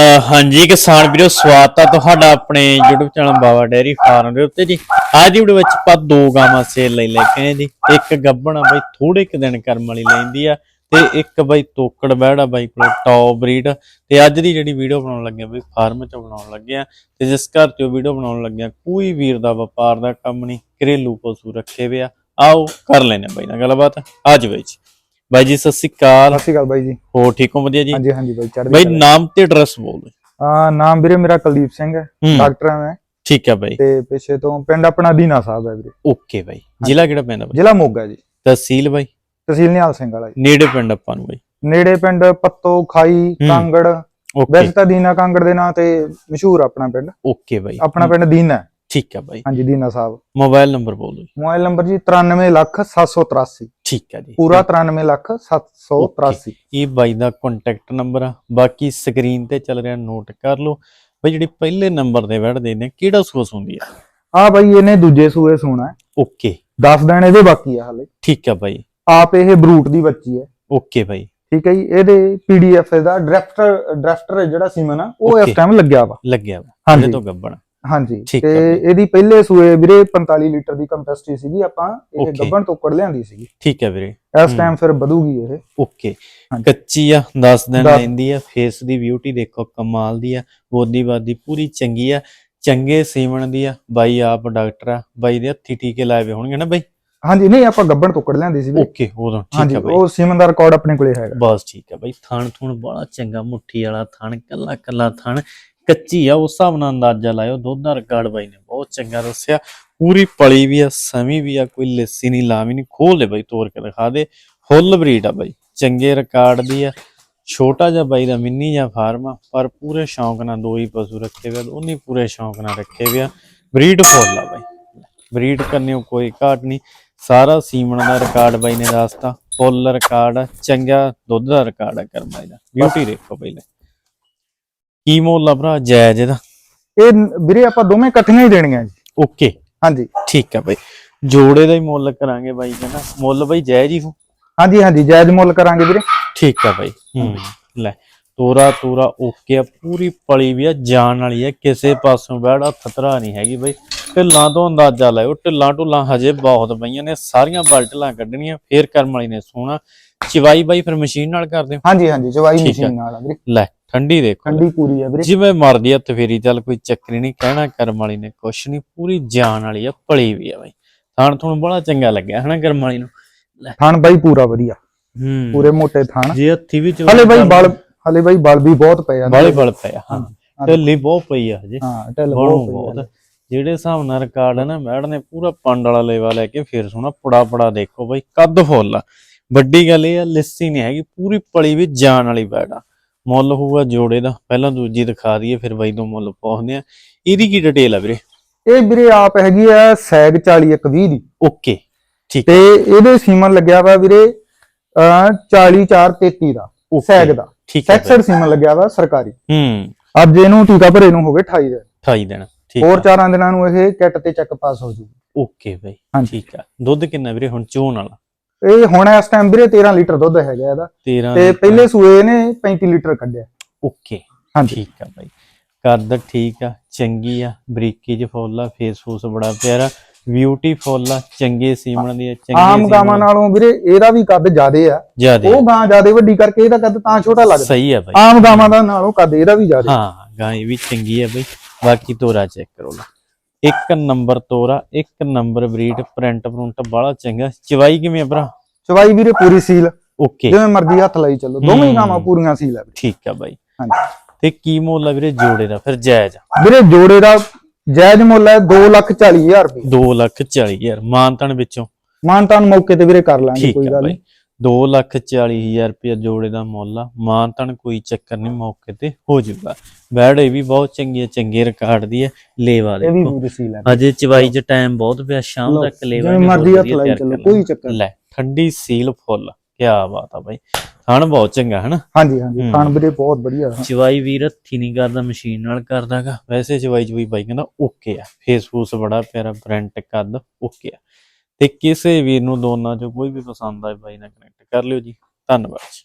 ਹਾਂਜੀ, ਕਿਸਾਨ ਵੀਰੋ, ਸਵਾਗਤ ਆ ਤੁਹਾਡਾ ਆਪਣੇ YouTube channel Baba dairy farm ਦੇ ਉੱਤੇ ਜੀ। ਅੱਜ ਦੀ ਵੀਡੀਓ ਵਿੱਚ ਆਪਾਂ ਦੋ ਗਾਵਾਂ ਸੇਲ ਲਈ ਲੈ ਕੇ ਆਏ ਜੀ। ਇੱਕ ਗੱਬਣ ਆ ਬਈ ਥੋੜੇ ਕੁ ਦਿਨ ਕਰਮ ਵਾਲੀ ਲੈਂਦੀ ਆ ਤੇ ਇੱਕ ਬਾਈ ਤੋਕੜ ਬਹਿੜਾ ਬਾਈ ਕੋਲ ਟੌਪ ਬਰੀਡ। ਤੇ ਅੱਜ ਦੀ ਜਿਹੜੀ ਵੀਡੀਓ ਬਣਾਉਣ ਲੱਗੇ ਆ ਬਈ, ਫਾਰਮ 'ਚ ਬਣਾਉਣ ਲੱਗੇ ਆ। ਤੇ ਜਿਸ ਘਰ 'ਚ ਵੀਡੀਓ ਬਣਾਉਣ ਲੱਗੇ ਆ, ਕੋਈ ਵੀਰ ਦਾ ਵਪਾਰ ਦਾ ਕੰਮ ਨਹੀਂ, ਘਰੇਲੂ ਪਸ਼ੂ ਰੱਖੇ ਵੇ ਆ। ਆਓ, ਕਰ ਲੈਨੇ ਆ ਬਾਈ ਨਾਲ ਗੱਲਬਾਤ। ਅੱਜ ਬਾਈ ਜੀ। ਬਾਈ ਜੀ ਸਤਿ ਸ਼੍ਰੀ ਅਕਾਲ। ਸਤਿ ਸ਼੍ਰੀ ਅਕਾਲ ਬਾਈ ਜੀ। ਹੋ ਠੀਕ ਹੋ ਵਧੀਆ ਜੀ? ਹਾਂਜੀ ਹਾਂਜੀ ਬਾਈ ਚੜ੍ਹਦੀ ਬਾਈ। ਨਾਮ ਤੇ ਐਡਰੈਸ ਬੋਲ ਦਿਓ। ਆ ਨਾਮ ਵੀਰੇ ਮੇਰਾ ਕੁਲਦੀਪ ਸਿੰਘ ਹੈ ਹੂੰ। ਡਾਕਟਰ ਹਾਂ ਮੈਂ। ਠੀਕ ਹੈ ਬਾਈ। ਤੇ ਪਿੱਛੇ ਤੋਂ ਪਿੰਡ ਆਪਣਾ ਦੀਨਾ ਸਾਹਿਬ ਹੈ ਵੀਰੇ। ਓਕੇ ਬਾਈ। ਜ਼ਿਲ੍ਹਾ ਕਿਹੜਾ ਪੈਂਦਾ ਬਾਈ? ਜ਼ਿਲ੍ਹਾ ਮੋਗਾ ਜੀ। ਤਹਿਸੀਲ ਬਾਈ? ਤਹਿਸੀਲ ਨਿਹਾਲ ਸਿੰਘ ਵਾਲਾ ਜੀ। ਨੇੜੇ ਪਿੰਡ ਆਪਾਂ ਨੂੰ ਬਾਈ। ਨੇੜੇ ਪਿੰਡ ਪੱਤੋ ਖਾਈ ਕਾਂਗੜ। ਓਕੇ। ਵੈਸੇ ਤਾਂ ਦੀਨਾ ਕਾਂਗੜ ਦੇ ਨਾਂ ਤੇ ਮਸ਼ਹੂਰ ਆਪਣਾ ਪਿੰਡ। ਓਕੇ ਬਾਈ। ਆਪਣਾ ਪਿੰਡ ਦੀਨਾ ਹੈ। ਠੀਕ ਹੈ ਬਾਈ। ਹਾਂਜੀ ਦੀਨਾ ਸਾਹਿਬ। ਮੋਬਾਈਲ ਨੰਬਰ ਬੋਲ ਦਿਓ। ਮੋਬਾਈਲ ਨੰਬਰ ਜੀ 93 ਲੱਖ 783 ਠੀਕ ਹੈ ਜੀ। ਪੂਰਾ 93 ਲੱਖ 783 ਇਹ ਬਾਈ ਦਾ ਕੰਟੈਕਟ ਨੰਬਰ ਆ। ਬਾਕੀ ਸਕਰੀਨ ਤੇ ਚੱਲ ਰਿਹਾ ਨੋਟ ਕਰ ਲਓ। ਬਾਈ ਜਿਹੜੀ ਪਹਿਲੇ ਨੰਬਰ ਤੇ ਵੜਦੇ ਨੇ ਕਿਹੜਾ ਸੋਸ ਹੁੰਦੀ ਆ? ਆ ਬਾਈ ਇਹਨੇ ਦੂਜੇ ਸੂਏ ਸੋਣਾ ਓਕੇ। 10 ਦਿਨ ਇਹਦੇ ਬਾਕੀ ਆ ਹਲੇ। ਠੀਕ ਹੈ ਬਾਈ। ਆਪ ਇਹ ਬਰੂਟ ਦੀ ਬੱਚੀ ਹੈ। ਓਕੇ ਬਾਈ। ਠੀਕ ਹੈ ਜੀ ਇਹਦੇ ਪੀਡੀਐਫ ਦਾ ਡਰਾਫਟਰ ਡਰਾਫਟਰ ਜਿਹੜਾ ਸੀਮਨ ਆ ਉਹ. ਇਸ ਟਾਈਮ ਲੱਗਿਆ ਵਾ। ਲੱਗਿਆ ਵਾ। ਹਾਂਜੀ। ਤੋਂ ਗੱਬਣ। ਹਾਂਜੀ ਠੀਕ ਤੇ ਹੈ। ਇਹਦੀ ਪਹਿਲੇ ਸੂਏ ਵੀਰੇ 45 ਲੀਟਰ ਦੀ ਕੰਪੈਸਿਟੀ ਸੀਗੀ ਆਪਾਂ ਇਹ Okay. ਗੱਬਣ ਤੋਂ ਕੱਢ ਲਿਆਂਦੀ ਸੀਗੀ ਠੀਕ ਹੈ ਵੀਰੇ ਇਸ। ਟਾਈਮ ਫਿਰ ਵਧੂਗੀ ਇਹ ਓਕੇ ਹਾਂਜੀ। ਕੱਚੀ ਆ 10 ਦਿਨ ਦਸ- ਲੈਂਦੀ ਆ ਫੇਸ ਦੀ ਬਿਊਟੀ ਦੇਖੋ ਕਮਾਲ ਦੀ ਆ ਬੋਦੀ ਬਾਦੀ ਪੂਰੀ ਚੰਗੀ ਆ ਚੰਗੇ ਸੀਮਣ ਦੀ ਆ ਬਾਈ ਆਪ ਡਾਕਟਰ ਆ ਬਾਈ ਦੇ ਹੱਥੀ ਟੀਕੇ ਲਾਏ ਹੋਣਗੇ ਨਾ ਬਾਈ ਹਾਂਜੀ ਨਹੀਂ ਆਪਾਂ ਗੱਬਣ ਤੋਂ ਕੱਢ ਲਿਆਂਦੀ ਸੀ ਵੀਰੇ। ਓਕੇ ਉਦੋਂ ਠੀਕ ਹਾਂਜੀ ਆ ਬਾਈ ਉਹ ਸੀਮਨ ਦਾ ਰਿਕਾਰਡ ਆਪਣੇ ਕੋਲੇ ਹੈਗਾ ਬਸ ਠੀਕ ਆ ਬਾਈ ਥਣ ਥੁਣ ਬੜਾ ਚੰਗਾ ਮੁੱਠੀ ਵਾਲਾ ਥਣ ਕੱਲਾ ਕੱਲਾ ਥਣ ਕੱਚੀ ਆ ਉਸ ਹਿਸਾਬ ਨਾਲ ਅੰਦਾਜ਼ਾ ਲਾਇਓ ਦੁੱਧ ਦਾ ਰਿਕਾਰਡ ਬਾਈ ਨੇ ਬਹੁਤ ਚੰਗਾ ਦੱਸਿਆ। ਪੂਰੀ ਪਲੀ ਵੀ ਆ ਸਮੀ ਵੀ ਆ ਕੋਈ ਲੱਸੀ ਨਹੀਂ ਲਾਵੀ ਨਹੀਂ ਖੋਲ ਲੈ ਬਾਈ ਤੋੜ ਕੇ ਦਿਖਾ ਦੇ। ਫੁੱਲ ਬਰੀਡ ਆ ਬਾਈ ਚੰਗੇ ਰਿਕਾਰਡ ਦੀ ਆ। ਛੋਟਾ ਜਿਹਾ ਬਾਈ ਦਾ ਮਿੰਨੀ ਜਿਹਾ ਫਾਰਮ ਆ ਪਰ ਪੂਰੇ ਸ਼ੌਂਕ ਨਾਲ ਦੋ ਹੀ ਪਸ਼ੂ ਰੱਖੇ ਵੇ ਉਹਨੇ ਪੂਰੇ ਸ਼ੌਂਕ ਨਾਲ ਰੱਖੇ ਵੇ ਆ। ਬਰੀਡ ਫੁੱਲ ਆ ਬਾਈ ਬਰੀਡ ਕਰਨੇ ਕੋਈ ਘਾਟ ਨਹੀਂ। ਸਾਰਾ ਸੀਮਣ ਦਾ ਰਿਕਾਰਡ ਬਾਈ ਨੇ ਦੱਸਤਾ ਫੁੱਲ ਰਿਕਾਰਡ ਆ, ਚੰਗਾ ਦੁੱਧ ਦਾ ਰਿਕਾਰਡ ਆ ਕਰਮਾਈ ਦਾ ਬਿਊਟੀ ਦੇਖੋ ਪਹਿਲੇ ਕੀ ਮੁੱਲ ਆ ਭਰਾ ਜਾਇਜ਼ ਇਹਦਾ? ਇਹ ਵੀਰੇ ਆਪਾਂ ਦੋਵੇਂ ਇਕੱਠੀਆਂ ਹੀ ਦੇਣੀਆਂ ਜੀ। ਓਕੇ। ਹਾਂਜੀ। ਠੀਕ ਆ ਬਾਈ। ਜੋੜੇ ਦਾ ਹੀ ਮੁੱਲ ਕਰਾਂਗੇ ਬਾਈ ਕਹਿੰਦਾ। ਮੁੱਲ ਬਾਈ ਜਾਇਜ਼ ਹੀ ਹੋ? ਹਾਂਜੀ ਹਾਂਜੀ ਜਾਇਜ਼ ਮੁੱਲ ਕਰਾਂਗੇ ਵੀਰੇ। ਠੀਕ ਆ ਬਾਈ। ਹੂੰ ਲੈ ਤੋਰਾ ਤੋਰਾ ਓਕੇ ਆ। ਪੂਰੀ ਪਲੀ ਵੀ ਆ ਜਾਣ ਵਾਲੀ ਆ। ਕਿਸੇ ਪਾਸੋਂ ਬੈੜਾ ਖਤਰਾ ਨਹੀਂ ਹੈਗੀ ਬਾਈ। ਢਿੱਲਾਂ ਤੋਂ ਅੰਦਾਜ਼ਾ ਲਾਇਓ ਢਿੱਲਾਂ ਢੁੱਲਾਂ ਹਜੇ ਬਹੁਤ ਪਈਆਂ ਨੇ। ਸਾਰੀਆਂ ਬਲਟਲਾਂ ਕੱਢਣੀਆਂ ਫੇਰ ਕਰਮ ਵਾਲੀ ਨੇ ਸੋਣਾ। ਚਵਾਈ ਬਾਈ ਫਿਰ ਮਸ਼ੀਨ ਨਾਲ ਕਰਦੇ ਹੋ? ਹਾਂਜੀ ਹਾਂਜੀ ਚਵਾਈ। ਮਸ਼ੀਨ ਨਾਲ ਆ ਵੀਰੇ। ਲੈ ਠੰਡੀ ਦੇਖੋ। ਠੰਡੀ ਪੂਰੀ ਆ ਵੀਰੇ। ਜਿਵੇਂ ਮਰਦੀ ਹੱਥ ਫੇਰੀ ਚੱਲ ਕੋਈ ਚੱਕਰੀ ਨਹੀਂ ਕਹਿਣਾ ਕਰਮ ਵਾਲੀ ਨੇ ਕੁਛ ਨਹੀਂ ਪੂਰੀ ਜਾਨ ਵਾਲੀ ਆ ਪਲੀ ਵੀ ਆ ਬਾਈ। ਥਾਣ ਤੁਹਾਨੂੰ ਬੜਾ ਚੰਗਾ ਲੱਗਿਆ ਹਨਾ ਕਰਮ ਵਾਲੀ ਨੂੰ? ਥਣ ਬਾਈ ਪੂਰਾ ਵਧੀਆ। ਹੂੰ। ਪੂਰੇ ਮੋਟੇ ਥਣ। ਜੇ ਹੱਥੀ ਵੀ ਹਲੇ ਬਾਈ ਬਲ ਹਲੇ ਬਾਈ ਬਲ ਵੀ ਬਹੁਤ ਪਏ ਆ। ਬਾਲੇ ਬਲ ਪਿਆ ਹਾਂ। ਢਿੱਲੀ ਬਹੁਤ ਪਈ ਆ ਹਜੇ। ਹਾਂ ਢਿੱਲ ਬਹੁਤ ਜਿਹੜੇ ਹਿਸਾਬ ਨਾਲ ਰਿਕਾਰਡ ਹੈ ਨਾ ਮੈਡ ਨੇ ਪੂਰਾ ਪੰਡ ਵਾਲਾ ਲੇਵਾ ਲੈ ਕੇ ਫੇਰ ਸੋਣਾ ਪੜਾ ਪੜਾ ਦੇਖੋ ਬਾਈ ਕੱਦ ਫੁੱਲ ਆ। ਵੱਡੀ ਗੱਲ ਇਹ ਆ ਲਿੱਸੀ ਨਹੀਂ ਹੈਗੀ ਪੂਰੀ ਪਲੀ ਵੀ ਜਾਨ ਵਾਲੀ ਬੈਡ ਆ। ਮੁੱਲ ਹੋਊਗਾ ਜੋੜੇ ਦਾ ਪਹਿਲਾਂ ਦੂਜੀ ਦਿਖਾ ਦਈਏ ਫਿਰ ਬਾਈ ਤੋਂ ਮੁੱਲ ਪਾਉਂਦੇ ਆ ਇਹਦੀ ਕੀ ਡਿਟੇਲ ਆ ਵੀਰੇ? ਇਹ ਵੀਰੇ ਆਪ ਹੈਗੀ ਆ ਸੈਗ 40 120 ਦੀ। ਓਕੇ ਠੀਕ ਤੇ ਇਹਦੇ ਸੀਮਨ ਲੱਗਿਆ ਵਾ ਵੀਰੇ ਅਹ 40433 ਦਾ ਸੈਗ ਦਾ। ਠੀਕ ਹੈ ਬਾਈ। ਸੈਕਸਡ ਸੀਮਨ ਲੱਗਿਆ ਵਾ ਸਰਕਾਰੀ। ਹੂੰ। ਅੱਜ ਇਹਨੂੰ ਟੀਕਾ ਭਰੇ ਨੂੰ ਹੋ ਗਏ 28 ਦਿਨ। 28 ਦਿਨ ਠੀਕ ਹੋਰ ਚਾਰਾਂ ਦਿਨਾਂ ਨੂੰ ਇਹ ਕਿੱਟ ਤੇ ਚੈੱਕ ਪਾਸ ਹੋ ਜੂਗੀ। ਓਕੇ ਬਾਈ। ਠੀਕ ਆ। ਦੁੱਧ ਕਿੰਨਾ ਵੀਰੇ ਹੁਣ ਚੋਣ ਵਾਲਾ? ਇਹ ਹੁਣ ਇਸ ਟਾਈਮ ਵੀਰੇ 13 ਲੀਟਰ ਦੁੱਧ ਹੈਗਾ ਇਹਦਾ। 13 ਤੇ ਪਹਿਲੇ ਸੂਏ ਨੇ 35 ਲੀਟਰ ਕੱਢਿਆ। ਓਕੇ ਹਾਂਜੀ। ਠੀਕ ਆ ਬਾਈ। ਕੱਦ ਠੀਕ ਆ ਚੰਗੀ ਆ ਬਰੀਕੀ ਚ ਫੁੱਲ ਆ ਫੇਸ ਫੂਸ ਬੜਾ ਪਿਆਰਾ ਬਿਊਟੀਫੁੱਲ ਆ ਚੰਗੇ ਸੀਮਣ ਦੀ ਚੰਗੇ ਆਮ ਗਾਵਾਂ ਨਾਲੋਂ ਵੀਰੇ ਇਹਦਾ ਵੀ ਕੱਦ ਜ਼ਿਆਦੇ ਆ। ਉਹ ਗਾਂ ਜ਼ਿਆਦੇ ਵੱਡੀ ਕਰਕੇ ਇਹਦਾ ਕੱਦ ਤਾਂ ਛੋਟਾ ਲੱਗਦਾ। ਸਹੀ ਆ ਬਾਈ। ਆਮ ਗਾਵਾਂ ਦਾ ਨਾਲੋਂ ਕੱਦ ਇਹਦਾ ਵੀ ਜ਼ਿਆਦੇ। ਹਾਂ ਗਾਂ ਇਹ ਵੀ ਚੰਗੀ ਆ ਬਾਈ। ਬਾਕੀ ਤੋਰਾ ਚੈੱਕ ਕਰੋ ਲਾ। ਇੱਕ ਨੰਬਰ ਤੋਰਾ ਇੱਕ ਨੰਬਰ ਬਰੀਡ ਪ੍ਰਿੰਟ ਪ੍ਰਿੰਟ ਬੜਾ ਚੰਗਾ। ਚਵਾਈ ਕਿਵੇਂ ਆ ਭਰਾ? ਚਵਾਈ ਵੀਰੇ ਪੂਰੀ ਸੀਲ। ਓਕੇ। ਜਿਵੇਂ ਮਰਜ਼ੀ ਹੱਥ ਲਾਈ ਚੱਲੋ। ਦੋਵੇਂ ਹੀ। ਗਾਵਾਂ ਪੂਰੀਆਂ ਸੀਲ ਆ ਠੀਕ ਆ ਬਾਈ। ਹਾਂਜੀ। ਤੇ ਕੀ ਮੁੱਲ ਆ ਵੀਰੇ ਜੋੜੇ ਦਾ? ਫਿਰ ਜਾਇਜ਼ ਵੀਰੇ ਜੋੜੇ ਦਾ ਜਾਇਜ਼ ਮੁੱਲ ਹੈ 240000 ਰੁਪਏ। 2 ਲੱਖ 40 ਹਜ਼ਾਰ। ਮਾਨਤਨ ਵਿੱਚੋਂ। ਮਾਨਤਾਨ ਮੌਕੇ ਤੇ ਵੀਰੇ ਕਰ ਲਾਂਗੇ ਕੋਈ ਗੱਲ ਨਹੀਂ। 2 ਲੱਖ 40 ਹਜ਼ਾਰ ਰੁਪਇਆ ਜੋੜੇ ਦਾ ਮੁੱਲ ਆ। ਮਾਨਤਨ ਕੋਈ ਚੱਕਰ ਨਹੀਂ ਮੌਕੇ ਤੇ ਹੋ ਜਾਊਗਾ। ਬੈੜ ਇਹ ਵੀ ਬਹੁਤ ਚੰਗੀ ਹੈ ਚੰਗੇ ਰਿਕਾਰਡ ਦੀ ਹੈ। ਲੇਵਾ ਇਹ ਵੀ ਦੇਖੋ। ਪੂਰੀ ਸੀਲ ਹੈ ਅਜੇ ਚਵਾਈ 'ਚ ਟਾਈਮ ਬਹੁਤ ਪਿਆ ਸ਼ਾਮ ਤੱਕ ਲੇਵਾ ਜਿਵੇਂ ਮਰਜ਼ੀ ਹੱਥ ਲਾਈ ਚੱਲੋ, ਕੋਈ। ਚੱਕਰ ਲੈ ਠੰਡੀ ਸੀਲ ਫੁੱਲ ਕੀ ਬਾਤ ਆ ਬਾਈ। ਥਣ ਬਹੁਤ ਚੰਗਾ ਹਨਾ? ਹਾਂਜੀ ਹਾਂਜੀ। ਖਾਣ ਵੀਰੇ ਬਹੁਤ ਵਧੀਆ ਚਵਾਈ ਵੀਰ ਹੱਥੀ ਨਹੀਂ ਕਰਦਾ ਮਸ਼ੀਨ ਨਾਲ ਕਰਦਾਗਾ ਵੈਸੇ ਚਵਾਈ ਚਵਾਈ ਬਾਈ ਕਹਿੰਦਾ ਓਕੇ ਆ। ਫੇਸ ਫੂਸ ਬੜਾ ਪਿਆਰਾ ਪ੍ਰਿੰਟ ਕੱਦ ਓਕੇ ਆ। ਤੇ ਕਿਸੇ ਵੀਰ ਨੂੰ ਦੋਨਾਂ ਚੋਂ ਕੋਈ ਵੀ ਪਸੰਦ ਆਏ ਬਾਈ ਨਾਲ ਕਨੈਕਟ ਕਰ ਲਿਓ ਜੀ। ਧੰਨਵਾਦ ਜੀ।